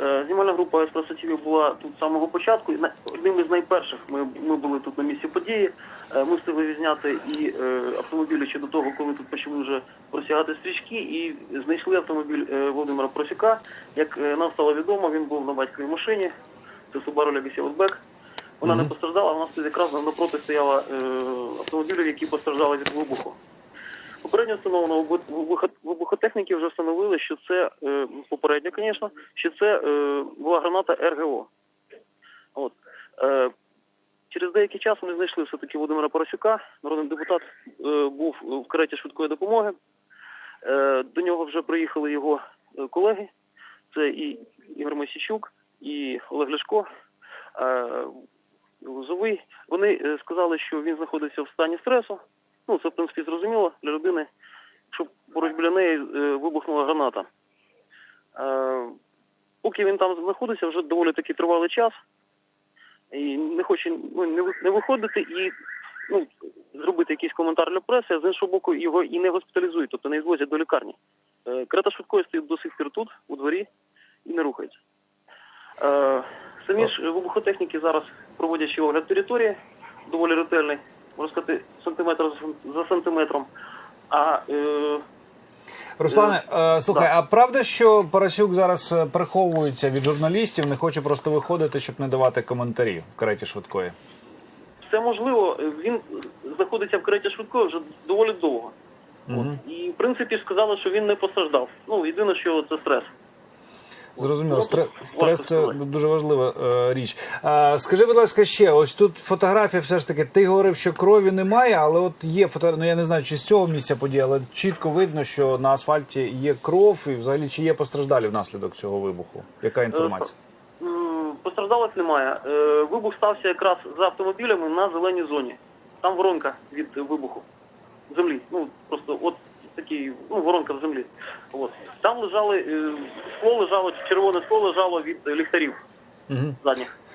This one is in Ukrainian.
Е, Знімальна група «Еспресо-ТІВІ» була тут з самого початку. Одним із найперших ми, ми були тут на місці події. Е, Ми встигли відзняти і е, автомобілі ще до того, коли тут почали вже просягати стрічки, і знайшли автомобіль Володимира Просюка. Як нам стало відомо, він був на батьковій машині. Це Subaru Legacy Outback. Вона не постраждала, у нас тут якраз навпроти стояла автомобілів, які постраждали від вибуху. Попередньо встановлено вибу- вибухотехніки вже встановили, що це е, попередньо, звісно, що це е, була граната РГО. От. Е, через деякий час вони знайшли все-таки Володимира Поросюка. Народний депутат був в кареті швидкої допомоги. До нього вже приїхали його колеги. Це і Ігор Мосійчук, і Олег Ляшко. Лозовий. Вони сказали, що він знаходиться в стані стресу. Ну, це, в принципі, зрозуміло для людини, що поруч біля неї е, вибухнула граната. Е, поки він там знаходиться, вже доволі таки тривалий час. І не хоче ну, не, виходити і ну, зробити якийсь коментар для преси, а з іншого боку, його і не госпіталізують, тобто не звозять до лікарні. Е, карета швидкої стоїть до сих пір тут, у дворі, і не рухається. Самі ж вибухотехніки зараз проводять огляд території, доволі ретельний, можна сказати, сантиметр за сантиметром. А е, Руслане, е, слухай, а правда, що Парасюк зараз е, приховується від журналістів, не хоче просто виходити, щоб не давати коментарі в кареті швидкої? все можливо, він знаходиться в кареті швидкої вже доволі довго. От. І в принципі сказали, що він не постраждав. Ну, єдине, що це стрес. Зрозуміло, стрес це дуже важлива е, річ. А, скажи, будь ласка, ще ось тут фотографія, все ж таки, ти говорив, що крові немає, але от є фото, ну я не знаю, чи з цього місця події, але чітко видно, що на асфальті є кров, і взагалі чи є постраждалі внаслідок цього вибуху? Яка інформація? М, Постраждалих немає. Е, Вибух стався якраз за автомобілями на зеленій зоні. Там воронка від вибуху землі. Ну просто от ну воронка в землі. От там лежали е, скло лежало, червоне скло лежало від ліхтарів Мгм. задніх.